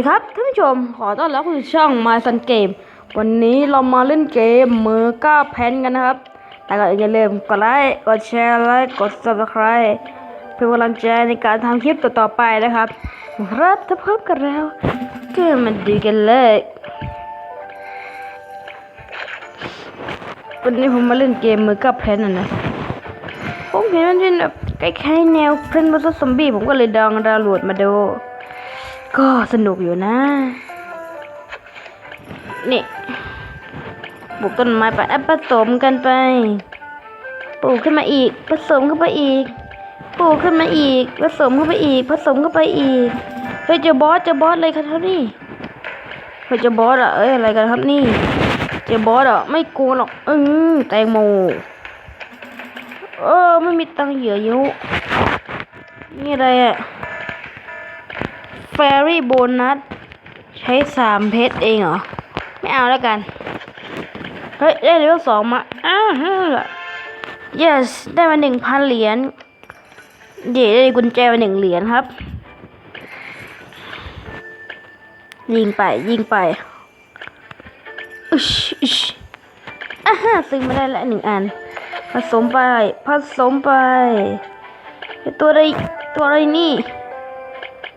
ดีครับท่านผู้ชมขอต้อนรับเข้าสู่ช่อง My Sun Game วันนี้เรามาเล่นเกมเมอก้าแพนกันนะครับ แต่ก่อนอย่าลืมกดไลค์กดแชร์และกด subscribe เพื่อเป็นกำลังใจในการทำคลิปต่อๆไปนะครับ ครับถ้าพบกันแล้วก็มาดูกันเลยวันนี้ผมมาเล่นเกมเมอก้าแพนนะผมเห็นมันเป็นแบบคล้ายๆแนวเพลนวัสซอมบี้ผมก็เลยดองดาวน์โหลดมาดู ก็สนุกอยู่นะ นี่ปลูกต้นไม้ไปแอปผสมกันไป ปลูกขึ้นมาอีก ผสมเข้าไปอีก ปลูกขึ้นมาอีก ผสมเข้าไปอีก ผสมเข้าไปอีก เฮ้ยเจอบอสเจอบอสเลยครับนี่ เฮ้ยเจอบอสอะเอ้ยอะไรกันครับนี่เจอบอสอะไม่กลัวหรอกอือแตงโม เออไม่มีตังเหยื่อยุนี่อะไรอะ แฟรี่โบนัส ใช้สามเพชรเองเหรอ ไม่เอาแล้วกัน เฮ้ย ได้เลเวลสองมา อ้าวฮึ yes ได้มาหนึ่งพันเหรียญเดี๋ยวได้กุญแจมาหนึ่งเหรียญครับ ยิงไป ยิงไปอึชอึชอ่าฮะซื้อมาได้ล้วหนึ่งอัน ผสมไป ผสมไป ตัวอะไรตัวอะไรนี่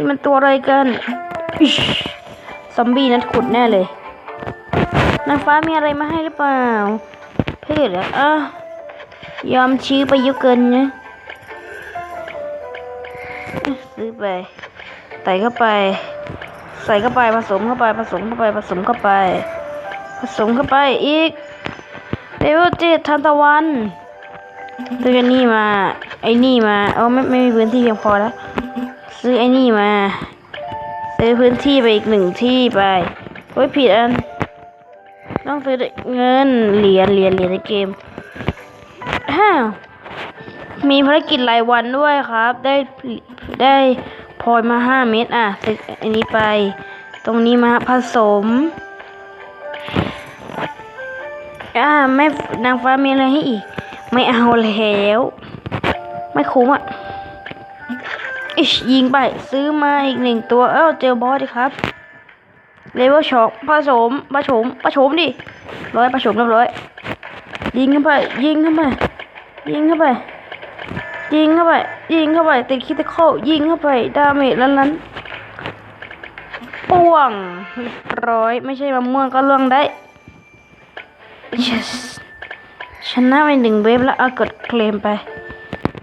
นี่มันตัวอะไรกันซอมบี้นั้นขุดแน่เลยนางฟ้ามีอะไรมาให้หรือเปล่า เพื่อนอะยอมชื้อไปเยอะเกินนะอะซื้อไปใส่เข้าไป ใส่เข้าไปผสมเข้าไปผสมเข้าไปผสมเข้าไป ผสมเข้าไปอีกเลเวลเจ็ดทันตะวันซื้อนี่มาไอ้นี่มาเอาไม่ไม่มีพื้นที่เพียงพอแล้ว ซื้อไอ้นี่มา ซื้อพื้นที่ไปอีกหนึ่งที่ไปโอ้ยผิดอัน ต้องซื้อเงินเหรียญเหรียญเหรียญในเกมฮ่ามีภารกิจรายวันด้วยครับ ได้ได้พลอยมาห้าเม็ดอะซื้ออันนี้ไป ตรงนี้มาผสมอ่าแม่นางฟ้ามีอะไรให้อีก ไม่เอาแล้ว ไม่คุ้มอะ อิชยิงไป ซื้อมาอีกหนึ่งตัว เอ้าเจอบอสดิครับเลเวลช็อกผสมผสมผสมดิร้อยผสมเรียบร้อย ยิงเข้าไป ยิงเข้าไป ยิงเข้าไป ยิงเข้าไป ยิงเข้าไป ติดคิดตะเข้ายิงเข้าไป ดาเมจล้านๆป่วงร้อยไม่ใช่มะม่วงก็ล่วงได้ yes ชนะไปหนึ่งเวฟแล้วเอากดเคลมไป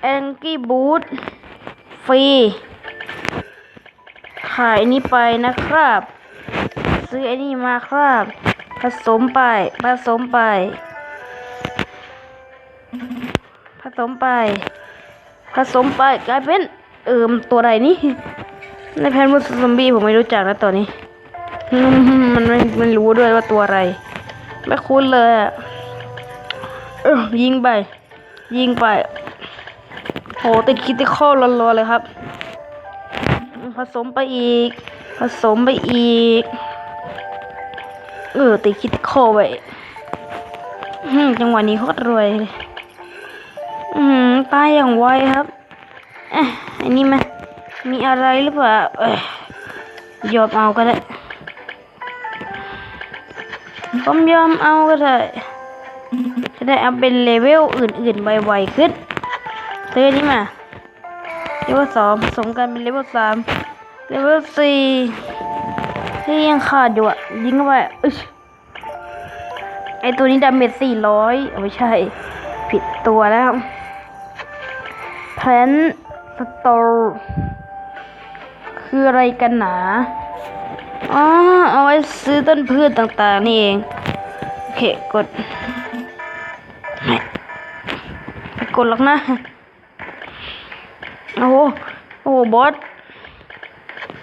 แองกี้บูท ฟรี ขายนี้ไปนะครับ ซื้อไอ้นี่มาครับ ผสมไป ผสมไป ผสมไป ผสมไปกลายเป็น เอิมตัวอะไรนี่ ในแพนมุสซอมบี้ผมไม่รู้จักนะตัวนี้มมันไม่ไม่รู้ด้วยว่าตัวอะไร ไม่คุ้นเลยอะยิงไป ยิงไป หติดคิติคอลรัวๆเลยครับ ผสมไปอีก ผสมไปอีก เออติดคิติคอไปอืมจังหวะนี้โคตรรวยเลยอืมตายอย่างไวครับเอ๊ะอันนี้มันมีอะไรหรือเปล่าเอ้ยยอมเอาก็ได้ผมยอมเอาก็ได้จะได้เอาเป็นเลเวลอื่นๆไวๆขึ้น ซื้ออนนี้มาเลเวลสองผสมกันเป็นเลเวลสามเลเวลสี่ที่ยังขาดอยู่อะ ยิงเข้าไปไอตัวนี้ดาเมจสี่ร้อยไม่ใช่ ผิดตัวแล้วแพนสตอร์คืออะไรกันหนาอ๋อเอาไว้ซื้อต้นพืชต่างๆ นี่เอง โอเค กด ไม่กดหรอกนะ โอ้โหโอ้โหบอส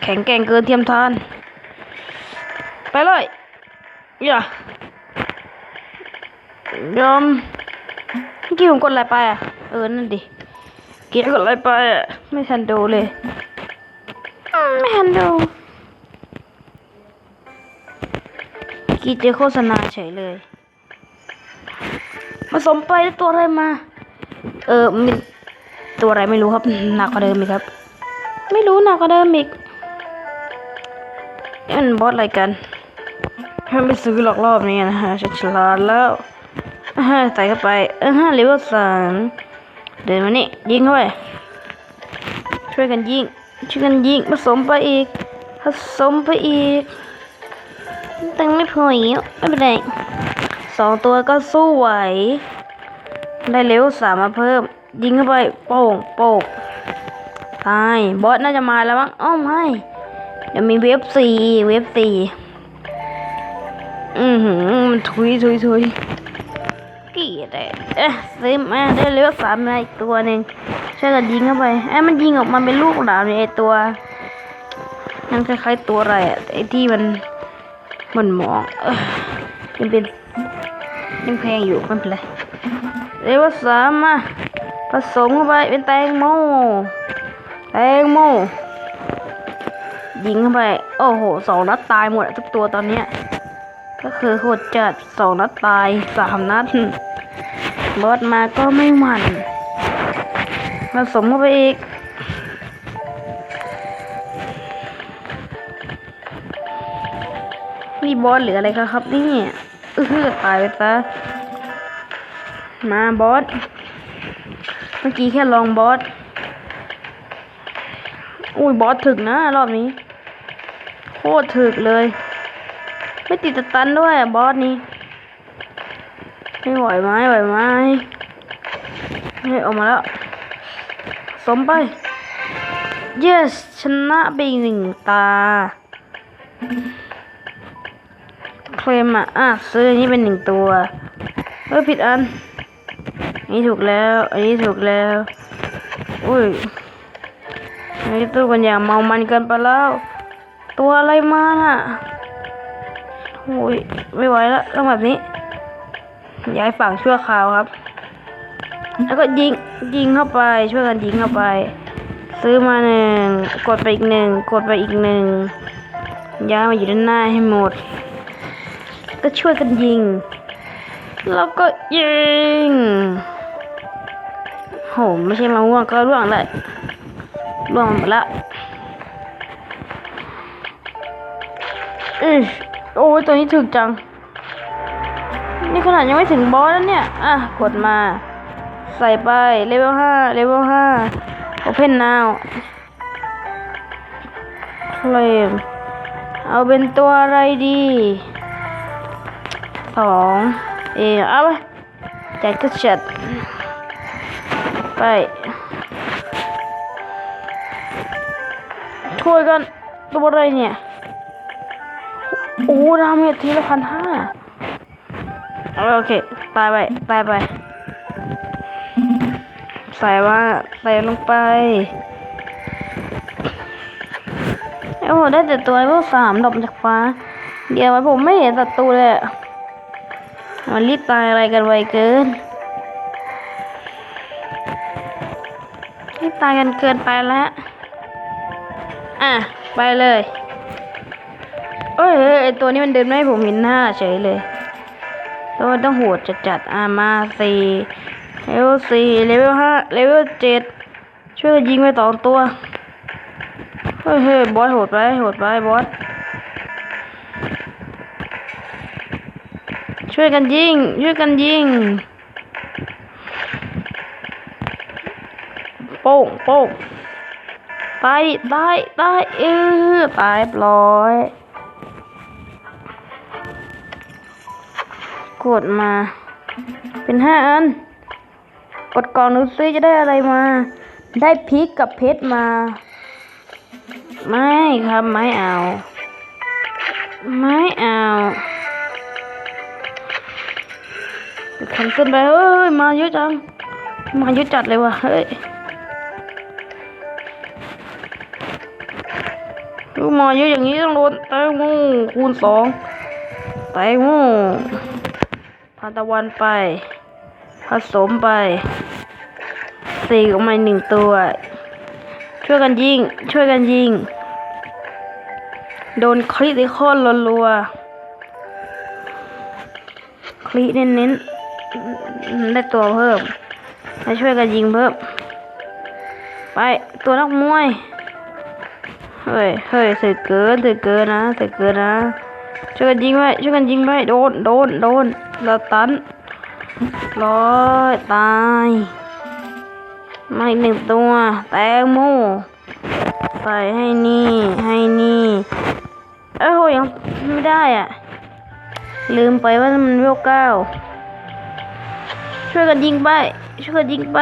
แข็งแกร่งเกินเทียมทาน ไปเลยอย่ายอมเมื่อกี้ผมกดอะไรไปอะ เออ นั่นดิเกียกดอะไรไปอะ ไม่ทันดูเลย ไม่ทันดูกีเจอโฆษณาเฉยเลยผสมไปแล้ตัวอะไรมา เออมี ตัวอะไรไม่รู้ครับหนักกว่าเดิมอีกครับ ไม่รู้หนักกว่าเดิมอีกนี่มันบอสอะไรกันให้ไม่ซื้อหลอกรอบนี้นะฮะฉันฉลาดแล้วอ่าใส่เข้าไปอ่าฮะเลเวลสามเดินมานี่ยิงเข้าไปช่วยกันยิงช่วยกันยิงผสมไปอีกผสมไปอีกตังไม่พออีกไม่เป็นไรสองตัวก็สู้ไหว ได้เลเวลสามมาเพิ่ม ยิงเข้าไปโป่งโป่งตายบอสน่าจะมาแล้วมั้งอ้อไม่เดี๋ยวมีเวฟสี่เวฟสี่อือหือมันทุยทุยทุยกลียดเลยเอ๊ะซื้อมาได้เลเวลสามมาอีกตัวหนึ่งช่วยกันยิงเข้าไปไอ้ยมันยิงออกมาเป็นลูกหลานเนี่ยไอตัวมันคล้ายๆตัวอะไรอะไอที่มันมันมองเออยังเป็นยังแพงอยู่ไม่เป็นไรเลเวลสามมา ผสมเข้าไปเป็นแตงโม แตงโม ยิงเข้าไป โอ้โหสองนัดตายหมดทุกตัวตอนเนี้ย ก็คือโหดจัดสองนัดตายสามนัดบอสมาก็ไม่หมันผสมเข้าไปอีกนี่บอสเหลืออะไรครับนี่เออตายไปซะมาบอส เมื่อกี้แค่ลองบอส อุ้ยบอสถึกนะรอบนี้ โคตรถึกเลย ไม่ติดตันด้วยอะบอสนี้ ไม่ไหวไหมไหวไหมเฮ้ยออกมาแล้ว สมไป yes ชนะไปอีกหนึ่งตาเคลมอะอะซื้ออันนี้เป็นหนึ่งตัวเฮ้ยผิดอัน นนี้ถูกแล้ว อันนี้ถูกแล้ว อุ้ยอันนี้ตู้กันอย่างเมามันเกินไปแล้ว ตัวอะไรมาน่ะโอ้ยไม่ไหวแล้วต้องแบบนี้ ย้ายฝั่งชั่วคราวครับ แล้วก็ยิงยิงเข้าไปช่วยกันยิงเข้าไป ซื้อมาหนึ่งกดไปอีกหนึ่งกดไปอีกหนึ่งย้ายมาอยู่ด้านหน้าให้หมด ก็ช่วยกันยิง แล้วก็ยิง โหไม่ใช่มะม่วงก็ร่วงเลยร่วงหมดละอือโอ้ยตัวนี้ถึกจัง นี่ขนาดยังไม่ถึงบอสแล้วเนี่ย อะ กดมา ใส่ไป เลเวลห้าเลเวลห้า Open now เคลมเอาเป็นตัวอะไรดีสองเออเอาไปแจ็คก็จัด ไปช่วยกันตัวอะไรเนี่ย โอ้ดาเมจทีละพันห้าโอเค ตายไป ตายไป ใส่ว่าใส่ลงไปโอ้ได้แต่ตัวพวกสามดอกจากฟ้า เดี๋ยวไว้ผมไม่เห็นศัตรูเลยมันรีบตายอะไรกันไวเกิน รีบตายกันเกินไปแล้วอะ ไปเลยเอ้ยเอ้ยไอตัวนี้มันเดินไม่ให้ผมเห็นหน้าเฉยเลยแล้วมันต้องโหดจัดๆอะมาสี่เลเวลสี่เลเวลห้าเลเวลเจ็ดช่วยยิงไปสองตัว เฮ้ยเฮ้ยบอสโหดไปโหดไปบอส ช่วยกันยิง ช่วยกันยิง โป้งโป้งตายดิตายตายเออตายเรียบร้อย กดมา เป็นห้าอัน กดกล่องดูซิจะได้อะไรมา ได้พริกกับเพชรมา ไม่ครับไม่เอา ไม่เอาแคนเซิลไปเฮ้ย มาเยอะจัง มาเยอะจัดเลยว่ะ เฮ้ย ดูมาเยอะอย่างนี้ต้องโดนแตงโมคูณสองแตงโมทานตะวันไป ผสมไปสี่ออกมาหนึ่งตัว ช่วยกันยิง ช่วยกันยิง โดนคลิติคอนรัวๆคลิเน้นๆ ได้ตัวเพิ่มมาช่วยกันยิงเพิ่ม ไป ตัวนักมวย เฮ้ยเฮ้ยสึกเกินสึกเกินนะสึกเกินนะ ช่วยกันยิงไว้ ช่วยกันยิงไว้ โดน โดน โดนเราตันร้อยตาย มาอีกหนึ่งตัว แตงโม ใส่ให้นี่ ให้นี่ เอ้ยโหยังไม่ได้อะ ลืมไปว่ามันเวลเก้า ช่วยกันยิงไป ช่วยกันยิงไป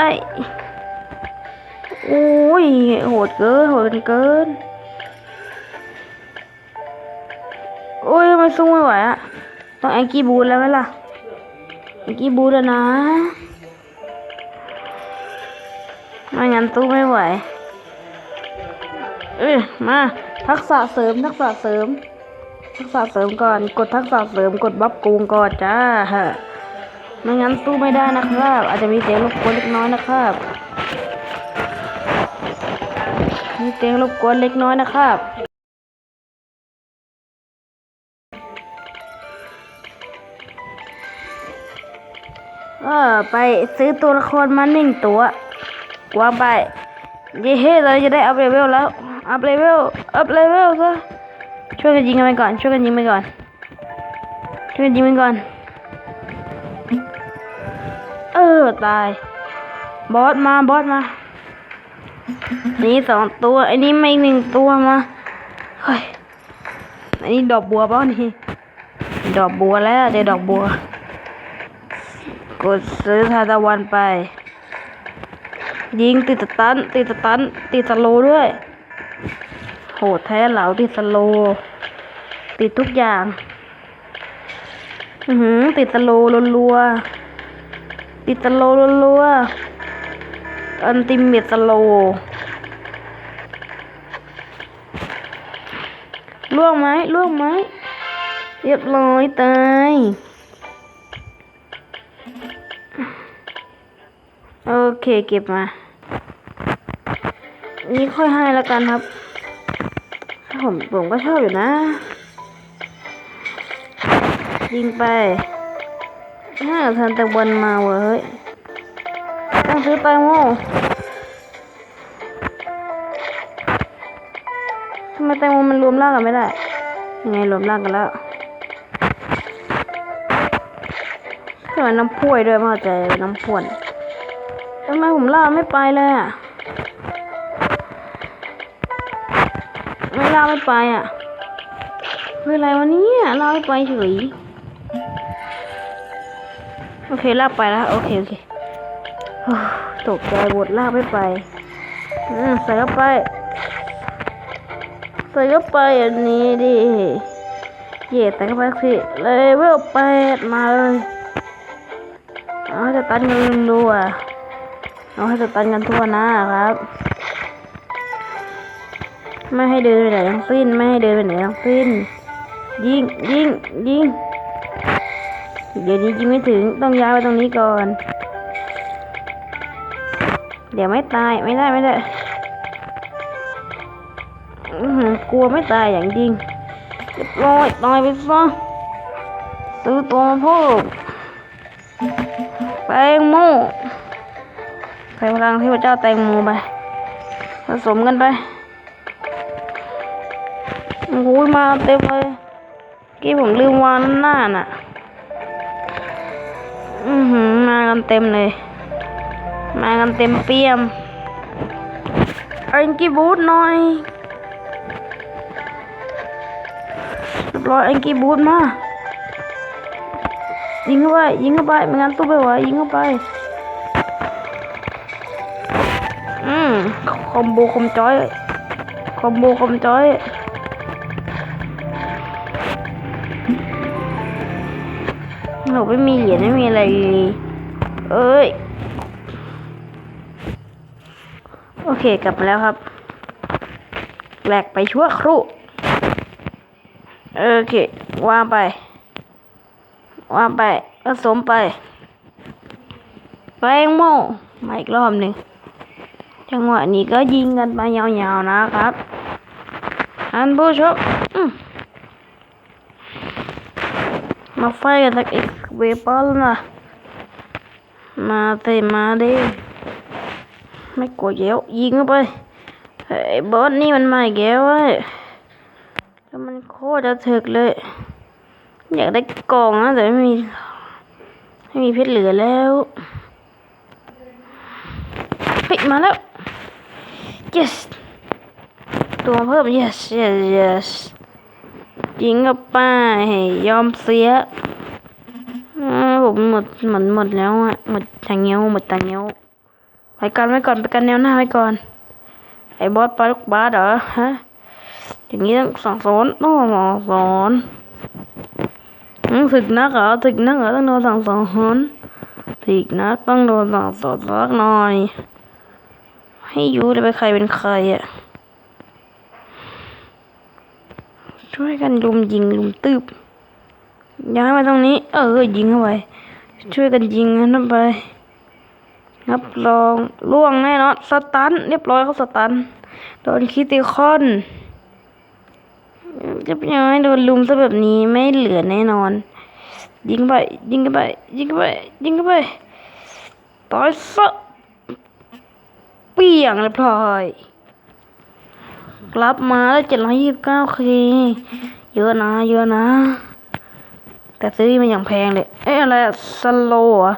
โอ้ยโหดเกิน โหดเกิน สู้ไม่ไหวอะต้องแองกี้บูแล้วไหมล่ะแองกี้บูแล้วนะไม่งั้นตู้ไม่ไหว เอ้ยมา ทักษะเสริมทักษะเสริม ทักษะเสริมก่อน กดทักษะเสริมกดบัฟกูงก่อนจ้าฮะไม่งั้นสู้ไม่ได้นะครับ อาจจะมีเสียงรบกวนเล็กน้อยนะครับ มีเสียงรบกวนเล็กน้อยนะครับ เออไปซื้อตัวละครมาหนึ่งตัววางไปเย้เฮ้เราจะได้อัพเลเวลแล้ว อัพเลเวล อัพเลเวลซะ ช่วยกันยิงกันไปก่อน ช่วยกันยิงไปก่อน ช่วยกันยิงไปก่อน เออตาย บอสมา บอสมา นี่สองตัว อันนี้ไม่หนึ่งตัวมา เฮ้ย อันนี้ดอกบัวเปล่านี่ ดอกบัวแล้วเดี๋ยวดอกบัว กดซื้อทาตะวันไป ยิงติดสตันติดสตันติดสโลด้วย โหแท้เหลาติดสโล ติดทุกอย่าง อือหือ ติดสโลรัวๆติดสโลรัวๆอันติเมตสโลล่วงไหมล่วงไหมเรียบร้อยตาย โอเคเก็บมา นี่ค่อยให้ล้วกันครับ ผมผมก็ชอบอยู่นะยิงไปห้าทันตะวันมาเว้ยต้องซื้อแตงโมทำไมแตงโมมันรวมร่างกันไม่ได้ ยังไงรวมร่างกันแล้วทำไมน้ำพุ้ยด้วยไม่เข้าใจน้ำพุน ทำไมผมล่าไม่ไปเลยอะ ไม่ล่าไม่ไปอะคืออะไรวะเนี่ยล่าไม่ไปเฉย โอเคลาไปแล้ว โอเค โอเคตกใจบทลาไม่ไป อืมใส่เข้าไป ใส่เข้าไปอันนี้ดิเย่ใส่เข้าไปสิเลเวลแปดมาเลยอาให้จะตันเงินดูอะ เอาให้สตันกันทั่วหน้าครับ ไม่ให้เดินไปไหนทั้งสิ้น ไม่ให้เดินไปไหนทั้งสิ้น ยิงยิงยิงเดี๋ยวนี้ยิงไม่ถึงต้องย้ายไปตรงนี้ก่อน เดี๋ยวไม่ตายไม่ได้ไม่ได้กลัวไม่ตายอย่างจริงเรียบร้อยตายไปซะซื้อตัวมาพิ่มแตงโม ใส่พลังเทพเจ้าแตงโมไปผสมกันไปโอ้โหมาเต็มเลยกี้ผมลืมวางหน้าน่ะ อือหือมากันเต็มเลย มากันเต็มเปี่ยมเอาอิงกี้บูทหน่อยเรียบร้อยอิงกี้บูทมา ยิงเข้าไป ยิงเข้าไปไม่งั้นตู้ไปไหวยิงเข้าไป คอมโบคอมจอย คอมโบคอมจอย หนูไม่มีเหรียญไม่มีอะไรเลยเอ้ย โอเคกลับมาแล้วครับแหลกไปชั่วครู่โอเควางไป วางไปผสมไปแป้งโม่มาอีกรอบหนึ่ง จังหวะนี้ก็ยิงกันไปยาวๆนะครับท่านผู้ชมมาไฟกันสักอีกเวปอลนะมาเตมาดิไม่กลัวเยวยิงเข้าไปไอ้บอสนี่มันมาอีกแล้วเว้ยแล้วมันโคตรจะถึกเลย อยากได้กองนะแต่ไม่มีไม่มีเพชรเหลือแล้วเฮ้ยมาแล้ว yes ตัวเพิ่ม yes yes yes ยิงกับป้าให้ยอมเสียอืมผมหมดหมดหมดแล้วอะหมดทางเงี้ยวหมดทางเงี้ยวไปก่อนไปก่อนไปกันแนวหน้าไปก่อน ไอ้บอสปลาลูกบาสเหรอฮะอย่างนี้ต้องสั่งสอนต้องสั่งสอนอืมถึกนักเหรอถึกนักเหรอต้องโดนสั่งสอนถึกนักต้องโดนสั่งสอนสักหน่อย ให้ยู่เลยไปใครเป็นใครอะ ช่วยกันลุมยิงลุมตืบย้ายมาตรงนี้ เออ ยิงเข้าไป ช่วยกันยิงนั่นไปรับรองล่วงแน่นอนสตัน เรียบร้อยเขาสตัน โดนคิติคอนจะเป็นยังไงโดนลุมซะแบบนี้ไม่เหลือแน่นอน ยิงไป ยิงไป ยิงไป ยิงไป ต่อยซะ เปี่ยงเรียบร้อยกลับมาแล้วเจ็ดร้อยยี่สิบเก้าเคเยอะนะ เยอะนะ แต่ซื้อมันอย่างแพงเลย เอ๊ะอะไรอะสโลอะ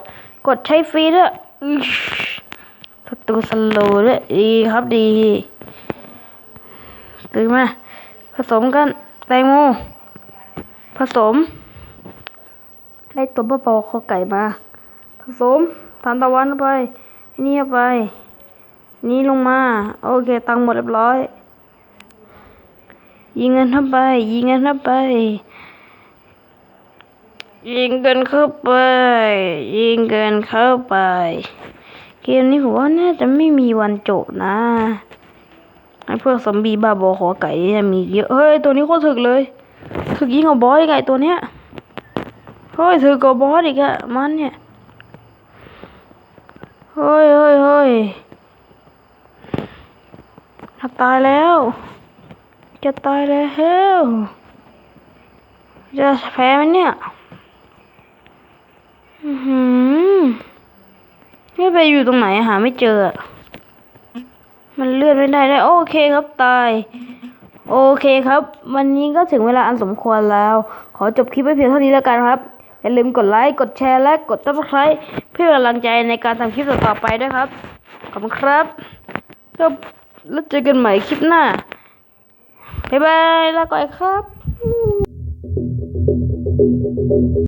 กดใช้ฟรีด้วยศัตรูสโลด้วยดีครับดีซื้อมา ผสมกันแตงโม ผสม ได้ตัวปลาคอไก่มา ผสมทานตะวันไปนี่ไป นี่ลงมา โอเค ตังหมดเรียบร้อย ยิงเงินเข้าไป ยิงเงินเข้าไป ยิงกันเข้าไป ยิงกันเข้าไป เกมนี้ผมว่าน่าจะไม่มีวันจบนะไอ้พวกซอมบี้บ้าบอขอไก่เนี่ยมีเยอะ เฮ้ย ตัวนี้โคตรถึกเลย ถึกยิ่งกว่าบอสไก่ตัวเนี้ย เฮ้ย ถึกกว่าบอสอีกอะมันเนี่ย เฮ้ยเฮ้ยเฮ้ย จะตายแล้ว จะตายแล้วจะแพ้ไหมเนี่ย อือหือนี่ไปอยู่ตรงไหนหาไม่เจอ มันเลื่อนไม่ได้ได้โอเคครับตาย โอเคครับ วันนี้ก็ถึงเวลาอันสมควรแล้ว ขอจบคลิปไว้เพียงเท่านี้แล้วกันครับ อย่าลืมกดไลค์ กดแชร์ และกด subscribe เพื่อเป็นกำลังใจในการทำคลิปต่อๆไปด้วยครับ ขอบคุณครับก็ แล้วเจอกันใหม่คลิปหน้า บ๊ายบายลาก่อนครับ